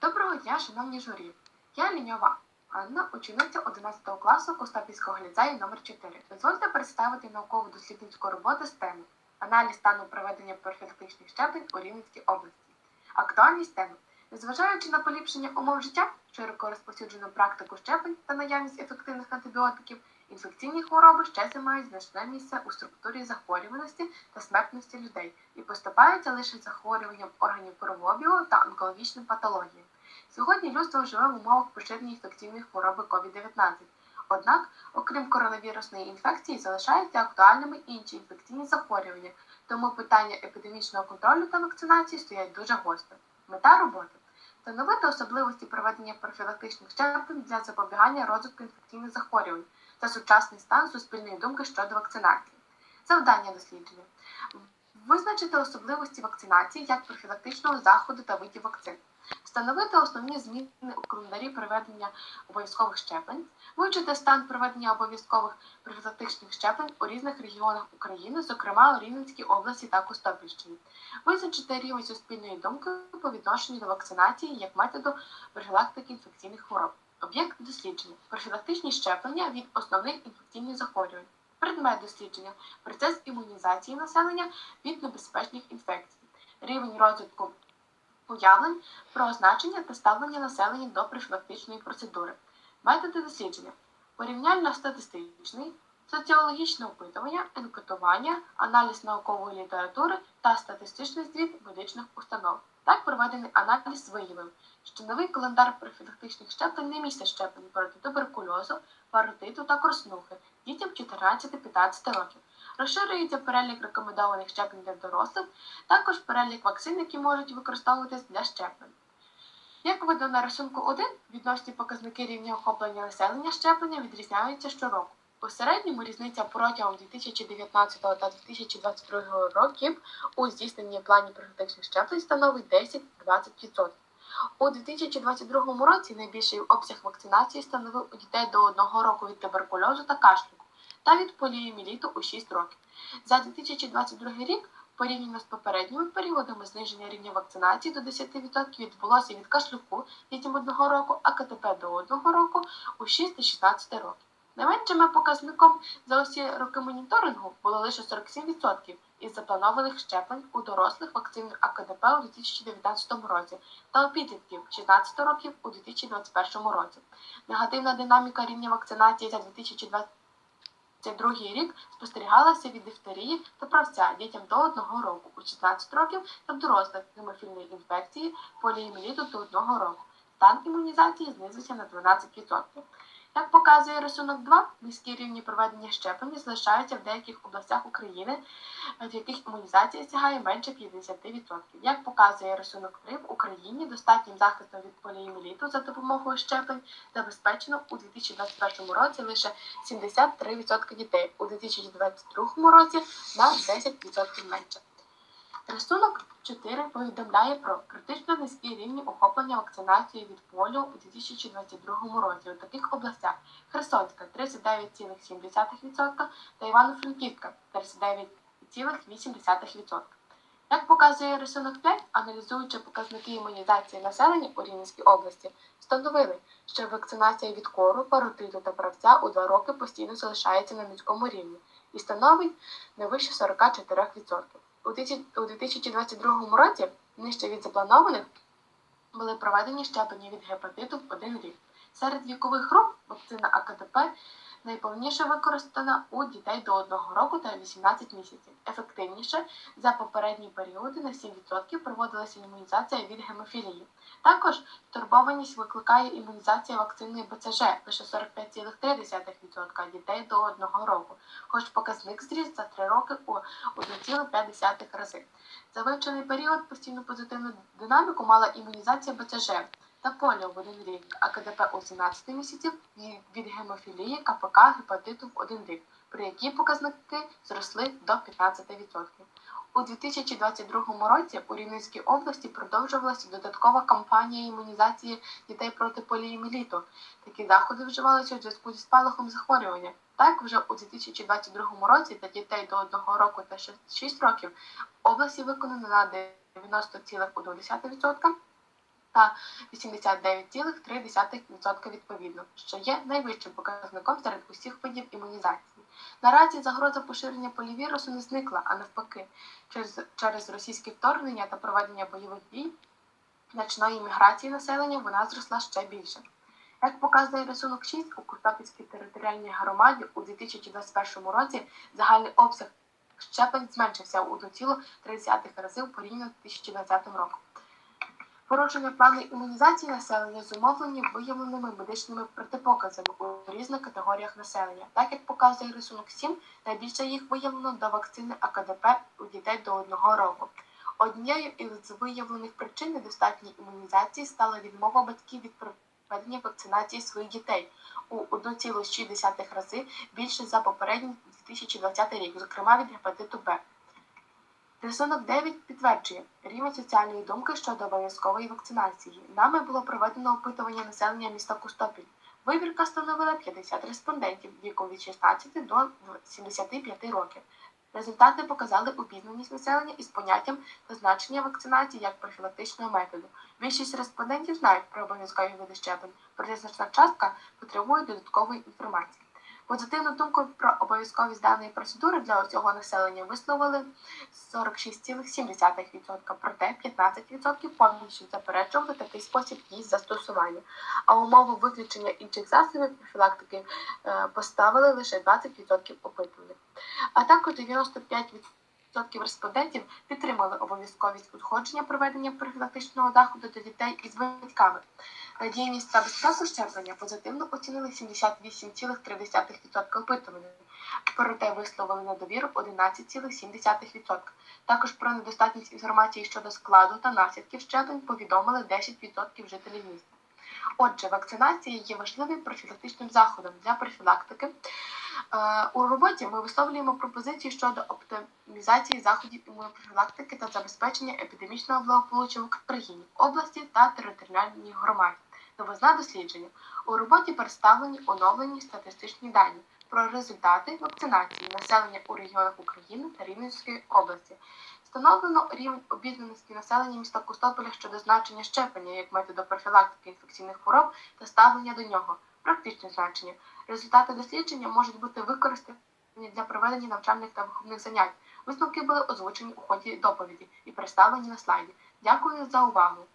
Доброго дня, шановні журі. Я Ліньова Анна, учениця 11 класу Костопільського ліцею номер 4 Дозвольте представити наукову дослідницьку роботу з теми Аналіз стану проведення профілактичних щеплень у Рівненській області. Актуальність теми. Незважаючи на поліпшення умов життя, широко розповсюджену практику щеплень та наявність ефективних антибіотиків, інфекційні хвороби ще займають значне місце у структурі захворюваності та смертності людей і поступаються лише захворюванням органів кровообігу та онкологічним патологіям. Сьогодні людство живе в умовах поширення інфекційної хвороби COVID-19. Однак, окрім коронавірусної інфекції, залишаються актуальними інші інфекційні захворювання, тому питання епідемічного контролю та вакцинації стоять дуже гостро. Мета роботи встановити особливості проведення профілактичних щеплень для запобігання розвитку інфекційних захворювань та сучасний стан суспільної думки щодо вакцинації. Завдання дослідження визначити особливості вакцинації як профілактичного заходу та видів вакцин, встановити основні зміни у календарі проведення обов'язкових щеплень, вивчити стан проведення обов'язкових профілактичних щеплень у різних регіонах України, зокрема у Рівненській області та Костопільщині, визначити рівень суспільної думки по відношенню до вакцинації як методу профілактики інфекційних хвороб. Об'єкт дослідження. Профілактичні щеплення від основних інфекційних захворювань. Предмет дослідження. Процес імунізації населення від небезпечних інфекцій, рівень розвитку уявлень про значення та ставлення населення до профілактичної процедури, методи дослідження, порівняльно-статистичний, соціологічне опитування, анкетування, аналіз наукової літератури та статистичний звіт медичних установ. Так проведений аналіз виявив, що новий календар профілактичних щеплень не містить щеплень проти туберкульозу, паротиту та краснухи дітям 14-15 років. Розширюється перелік рекомендованих щеплень для дорослих, також перелік вакцин, які можуть використовуватись для щеплень. Як видно на рисунку 1, відносні показники рівня охоплення населення щеплення відрізняються щороку. У середньому різниця протягом 2019 та 2022 років у здійсненні планів профілактичних щеплень становить 10-20%. У 2022 році найбільший обсяг вакцинації становив у дітей до 1 року від туберкульозу та кашлюку та від поліоміліту у 6 років. За 2022 рік порівняно з попередніми періодами зниження рівня вакцинації до 10% відбулося від кашлюку дітям 1 року, а КТП до 1 року у 6-16 років. Найменшим показником за усі роки моніторингу було лише 47% із запланованих щеплень у дорослих вакцин АКДП у 2019 році та у підлітків 16 років у 2021 році. Негативна динаміка рівня вакцинації за 2022 рік спостерігалася від дифтерії та правця дітям до 1 року у 16 років та дорослих гемофільної інфекції поліоміеліту до 1 року. Стан імунізації знизився на 12%. Як показує рисунок 2, низькі рівні проведення щеплення залишаються в деяких областях України, в яких імунізація сягає менше 50%. Як показує рисунок 3, в Україні достатнім захистом від поліоміеліту за допомогою щеплень забезпечено у 2021 році лише 73% дітей, у 2022 році на 10% менше. Рисунок 4 повідомляє про критично низькі рівні охоплення вакцинацією від поліо у 2022 році у таких областях Херсонська 39,7% та Івано-Франківська 39,8%. Як показує рисунок 5, аналізуючи показники імунізації населення у Рівненській області, встановили, що вакцинація від кору, паротиту та правця у 2 роки постійно залишається на низькому рівні і становить не вище 44%. У 2022 році нижче від запланованих були проведені щеплення від гепатиту в один рік. Серед вікових груп вакцина АКТП найповніше використана у дітей до 1 року та 18 місяців. Ефективніше за попередні періоди на 7% проводилася імунізація від гемофілії. Також турбованість викликає імунізація вакциною БЦЖ лише 45,3% дітей до 1 року, хоч показник зріс за 3 роки у 1,5 рази. За вивчений період постійну позитивну динаміку мала імунізація БЦЖ та поліо в один рік, а КДП у 17 місяців від гемофілії, КПК, гепатиту в один рік, при які показники зросли до 15%. У 2022 році у Рівненській області продовжувалася додаткова кампанія імунізації дітей проти поліоміеліту. Такі заходи вживалися у зв'язку зі спалахом захворювання. Так, вже у 2022 році для дітей до 1 року та 6 років області виконано на 90,1%, та 89,3% відповідно, що є найвищим показником серед усіх видів імунізації. Наразі загроза поширення полівірусу не зникла, а навпаки, через, через російське вторгнення та проведення бойових дій значної міграції населення вона зросла ще більше. Як показує рисунок 6, у Костопільській територіальній громаді у 2021 році загальний обсяг щеплень зменшився у 1,3 рази порівняно з 2020 роком. Порушення плану імунізації населення зумовлені виявленими медичними протипоказами у різних категоріях населення. Так як показує рисунок 7, найбільше їх виявлено до вакцини АКДП у дітей до 1 року. Однією із виявлених причин недостатньої імунізації стала відмова батьків від проведення вакцинації своїх дітей у 1,6 рази більше за попередній 2020 рік, зокрема від гепатиту Б. Рисунок 9 підтверджує рівень соціальної думки щодо обов'язкової вакцинації. Нами було проведено опитування населення міста Костопіль. Вибірка становила 50 респондентів віком від 16 до 75 років. Результати показали обізнаність населення із поняттям та значення вакцинації як профілактичного методу. Більшість респондентів знають про обов'язкові види щеплень, проте значна частка потребує додаткової інформації. Позитивну думку про обов'язковість даної процедури для усього населення висловили 46,7%, проте 15% повністю заперечували такий спосіб її застосування. А умову виключення інших засобів профілактики е, поставили лише 20% опитуваних. А також 95% респондентів підтримали обов'язковість узгодження проведення профілактичного заходу до дітей із батьками. Надійність та безпеку щеплення позитивно оцінили 78,3% опитуваних, проте висловили недовіру 11,7%. Також про недостатність інформації щодо складу та наслідків щеплень повідомили 10% жителів міста. Отже, вакцинація є важливим профілактичним заходом для профілактики. Е, У роботі ми висловлюємо пропозиції щодо оптимізації заходів імунопрофілактики та забезпечення епідемічного благополуччя в Україні, області та територіальній громаді. Новизна дослідження. У роботі представлені оновлені статистичні дані про результати вакцинації населення у регіонах України та Рівненської області. Встановлено рівень обізнаності населення міста Костополя щодо значення щеплення як методу профілактики інфекційних хвороб та ставлення до нього. Практичне значення. Результати дослідження можуть бути використані для проведення навчальних та виховних занять. Висновки були озвучені у ході доповіді і представлені на слайді. Дякую за увагу.